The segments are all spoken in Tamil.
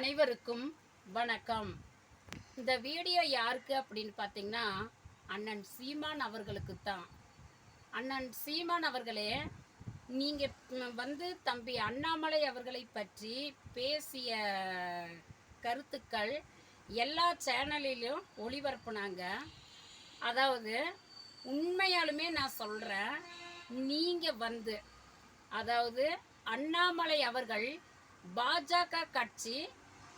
அனைவருக்கும் வணக்கம். இந்த வீடியோ யாருக்கு அப்படின்னு பார்த்தீங்கன்னா அண்ணன் சீமான் அவர்களுக்கு தான். அண்ணன் சீமான் அவர்களே நீங்கள் வந்து தம்பி அண்ணாமலை அவர்களை பற்றி பேசிய கருத்துக்கள் எல்லா சேனலிலும் ஒளிபரப்புனாங்க. அதாவது உண்மையாலுமே நான் சொல்கிறேன் நீங்கள் வந்து அதாவது அண்ணாமலை அவர்கள் பாஜக கட்சி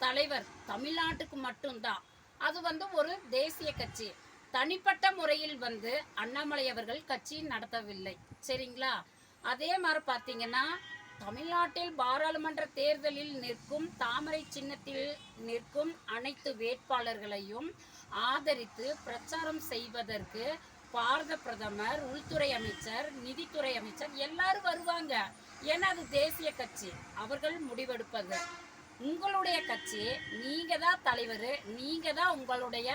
தலைவர் தமிழ்நாட்டுக்கு மட்டும்தான். அது வந்து ஒரு தேசிய கட்சி. தனிப்பட்ட முறையில் வந்து அண்ணாமலை அவர்கள் கட்சி நடத்தவில்லை. சரிங்களா? அதே மாதிரி பார்த்தீங்கன்னா தமிழ்நாட்டில் பாராளுமன்ற தேர்தலில் நிற்கும் தாமரை சின்னத்தில் நிற்கும் அனைத்து வேட்பாளர்களையும் ஆதரித்து பிரச்சாரம் செய்வதற்கு பாரத பிரதமர் உள்துறை அமைச்சர் நிதித்துறை அமைச்சர் எல்லாரும் வருவாங்க. ஏன்னா அது தேசிய கட்சி. அவர்கள் முடிவெடுப்பது. உங்களுடைய கட்சி நீங்கள் தான் தலைவர் நீங்கள் தான் உங்களுடைய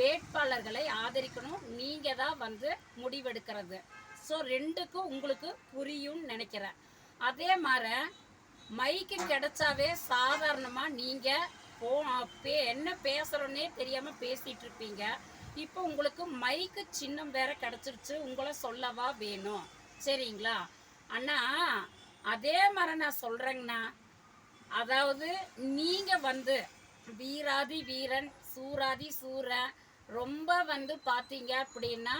வேட்பாளர்களை ஆதரிக்கணும் நீங்கள் தான் வந்து முடிவெடுக்கிறது. ஸோ ரெண்டுக்கும் உங்களுக்கு புரியும்னு நினைக்கிறேன். அதே மாதிரி மைக்கு கிடைச்சாவே சாதாரணமாக நீங்கள் போ பே என்ன பேசுகிறோன்னே தெரியாமல் பேசிகிட்டு இருப்பீங்க. இப்போ உங்களுக்கு மைக்கு சின்னம் வேற கிடச்சிருச்சு உங்களை சொல்லவா வேணும். சரிங்களா? அண்ணா அதே மாதிரி நான் சொல்கிறேங்கண்ணா அதாவது நீங்கள் வந்து வீராதி வீரன் சூராதி சூரன் ரொம்ப வந்து பார்த்தீங்க அப்படின்னா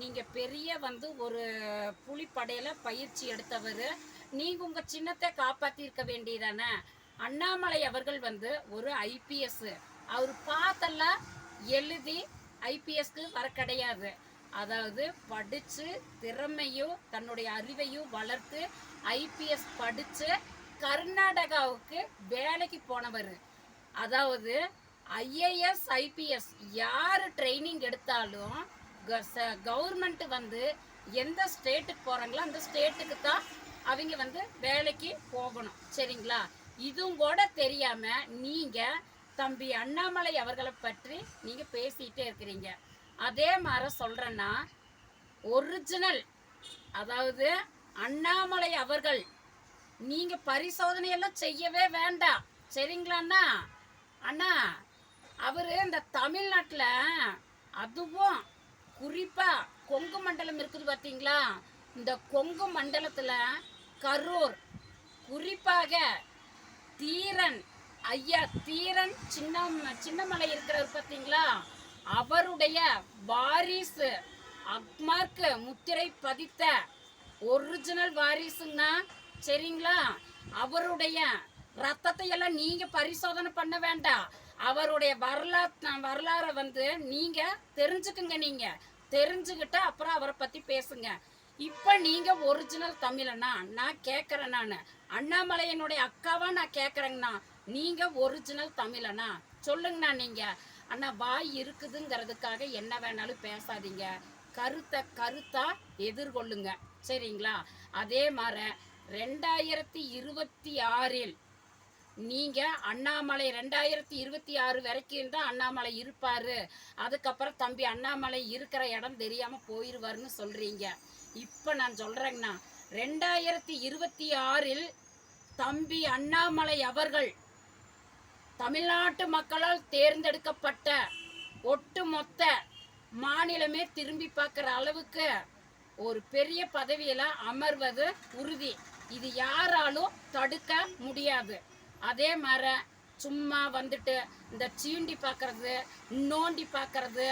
நீங்கள் பெரிய வந்து ஒரு புலிப்படையில் பயிற்சி எடுத்தவர். நீங்கள் உங்கள் சின்னத்தை காப்பாற்றிருக்க வேண்டியதானே? அண்ணாமலை அவர்கள் வந்து ஒரு ஐபிஎஸ் அவர் பார்த்தெல்லாம் எழுதி ஐபிஎஸ்க்கு வர கிடையாது. அதாவது படித்து திறமையும் தன்னுடைய அறிவையும் வளர்த்து ஐபிஎஸ் படித்து கர்நாடகாவுக்கு வேலைக்கு போனவர். அதாவது ஐஏஎஸ் ஐபிஎஸ் யார் ட்ரைனிங் எடுத்தாலும் கவர்மெண்ட் வந்து எந்த ஸ்டேட்டுக்கு போகிறாங்களோ அந்த ஸ்டேட்டுக்கு தான் அவங்க வந்து வேலைக்கு போகணும். சரிங்களா? இதுவும் கூட தெரியாமல் நீங்கள் தம்பி அண்ணாமலை அவர்களை பற்றி நீங்கள் பேசிகிட்டே இருக்கிறீங்க. அதே மாதிரி சொல்கிறேன்னா ஒரிஜினல் அதாவது அண்ணாமலை அவர்கள் நீங்க பரிசோதனை எல்லாம் செய்யவே வேண்டாம். சரிங்களாண்ணா? அண்ணா அவரு இந்த தமிழ்நாட்டில் அதுவும் குறிப்பா கொங்கு மண்டலம் இருக்குது பார்த்தீங்களா இந்த கொங்கு மண்டலத்தில் கரூர் குறிப்பாக தீரன் ஐயா தீரன் சின்ன சின்னமலை இருக்கிறவர் பார்த்தீங்களா அவருடைய வாரிசு அக்மார்க்கு முத்திரை பதித்த ஒரிஜினல் வாரிசுங்கண்ணா சரிங்களா? அவருடைய ரத்தத்தை எல்லாம் நீங்க பரிசோதனை பண்ண வேண்டாம். அவருடைய வரலாற்று வரலாறை வந்து நீங்க தெரிஞ்சுக்குங்க நீங்க. தெரிஞ்சுக்கிட்டு அப்புறம் அவரை பத்தி பேசுங்க. இப்ப நீங்க ஒரிஜினல் தமிழனா நான் கேட்கறேன் நான். அண்ணாமலையனுடைய அக்காவா நான் கேட்கறேங்கண்ணா நீங்க ஒரிஜினல் தமிழனா? சொல்லுங்கண்ணா நீங்க. அண்ணா வாய் இருக்குதுங்கிறதுக்காக என்ன வேணாலும் பேசாதீங்க. கருத்தை கருத்தா எதிர்கொள்ளுங்க. சரிங்களா? அதே மாதிரி ரெண்டாயிரத்தி இருபத்தி ஆறில் நீங்கள் அண்ணாமலை ரெண்டாயிரத்தி இருபத்தி ஆறு வரைக்கும் தான் அண்ணாமலை இருப்பார். அதுக்கப்புறம் தம்பி அண்ணாமலை இருக்கிற இடம் தெரியாமல் போயிடுவார்னு சொல்கிறீங்க இப்போ நான் சொல்கிறேங்கண்ணா ரெண்டாயிரத்தி இருபத்தி ஆறில் தம்பி அண்ணாமலை அவர்கள் தமிழ்நாட்டு மக்களால் தேர்ந்தெடுக்கப்பட்ட ஒட்டுமொத்த மாநிலமே திரும்பி பார்க்குற அளவுக்கு ஒரு பெரிய பதவியில் அமர்வது உறுதி. இது யாராலும் தடுக்க முடியாது. அதே மாதிரி சும்மா வந்துட்டு இந்த சீண்டி பார்க்கறது நோண்டி பார்க்கறது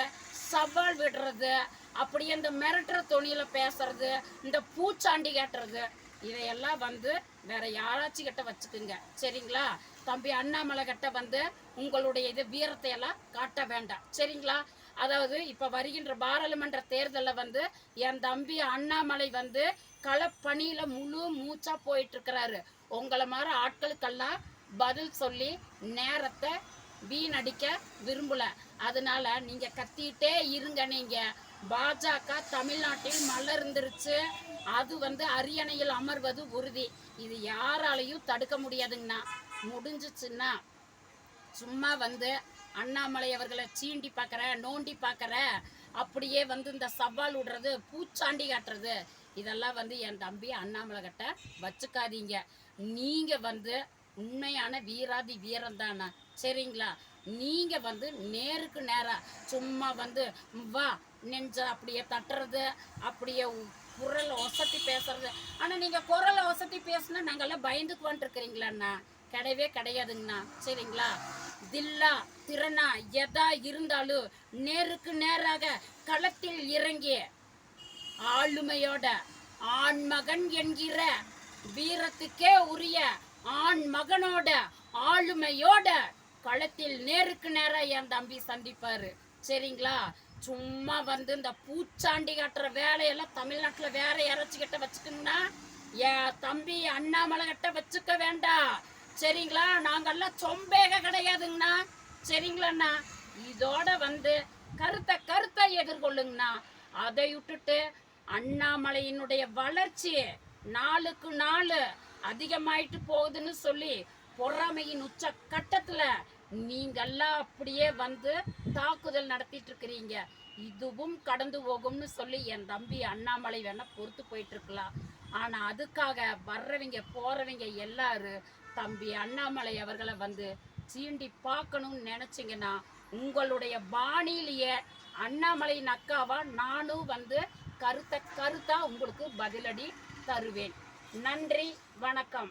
சவால் விடுறது அப்படியே இந்த மிரட்டுற துணியில் பேசுறது இந்த பூச்சாண்டி கேட்டுறது இதையெல்லாம் வந்து வேற யாராச்சும் கிட்ட வச்சுக்குங்க. சரிங்களா? தம்பி அண்ணாமலை கிட்ட வந்து உங்களுடைய இது வீரத்தை எல்லாம் காட்ட வேண்டாம். சரிங்களா? அதாவது இப்ப வருகின்ற பாராளுமன்ற தேர்தலில் வந்து என் தம்பி அண்ணாமலை வந்து களப்பணியில முழு மூச்சா போயிட்டு இருக்கிறாரு உங்களை மாதிரி ஆட்களுக்கெல்லாம் பதில் சொல்லி நேரத்தை வீணடிக்க விரும்பல. அதனால நீங்க கத்திட்டே இருங்க நீங்க. பாஜக தமிழ்நாட்டில் மலர்ந்துருச்சு. அது வந்து அரியணையில் அமர்வது உறுதி. இது யாராலையும் தடுக்க முடியாதுங்கண்ணா. முடிஞ்சிச்சுன்னா சும்மா வந்து அண்ணாமலை அவர்களை சீண்டி பார்க்குற நோண்டி பார்க்குற அப்படியே வந்து இந்த சவால் விடுறது பூச்சாண்டி காட்டுறது இதெல்லாம் வந்து என் தம்பி அண்ணாமலை கிட்ட வச்சுக்காதீங்க. நீங்கள் வந்து உண்மையான வீராதி வீரம் தானா சரிங்களா? நீங்கள் வந்து நேருக்கு நேராக சும்மா வந்து வா நெஞ்ச அப்படியே தட்டுறது அப்படியே குரலை குரல் ஒசத்தி பேசுறது. ஆனால் நீங்கள் குரலை ஒசத்தி பேசுனா நாங்கள்லாம் பயந்துக்குவான்ட்டு இருக்கிறீங்களாண்ணா கிடையவே கிடையாதுங்கண்ணா சரிங்களா? தில்லா திறனா எதா இருந்தாலும் நேருக்கு நேராக களத்தில் இறங்கி ஆளுமையோட ஆண்மகன் என்கிற வீரத்துக்கே உரிய ஆண் மகனோட ஆளுமையோட களத்தில் நேருக்கு நேரா என் தம்பி சந்திப்பாரு. சரிங்களா? சும்மா வந்து இந்த பூச்சாண்டி கட்டுற வேலையெல்லாம் தமிழ்நாட்டுல வேற யாராச்சும் கிட்ட வச்சுக்கணும்னா என் தம்பி அண்ணாமலை கிட்ட வச்சுக்க வேண்டாம். சரிங்களா? நாங்கள்லாம் சொம்பேக கிடையாதுங்கண்ணா. சரிங்களாண்ணா? இதோட வந்து கருத்தை கருத்தை எதிர்கொள்ளுங்கண்ணா. அதை விட்டுட்டு அண்ணாமலையினுடைய வளர்ச்சி நாளுக்கு நாள் அதிகமாயிட்டு போகுதுன்னு சொல்லி பொறாமையின் உச்ச கட்டத்துல நீங்கெல்லாம் அப்படியே வந்து தாக்குதல் நடத்திட்டு இருக்கிறீங்க இதுவும் கடந்து போகும்னு சொல்லி என் தம்பி அண்ணாமலை வேணா பொறுத்து போயிட்டு இருக்கலாம் ஆனா அதுக்காக வர்றவங்க போறவங்க எல்லாரும் தம்பி அண்ணாமலை அவர்களை வந்து சீண்டி பார்க்கணும்னு நினைச்சிங்கன்னா உங்களுடைய பாணியிலேயே அண்ணாமலையின் அக்காவா நானும் வந்து கருத்தை கருத்தா உங்களுக்கு பதிலடி தருவேன். நன்றி வணக்கம்.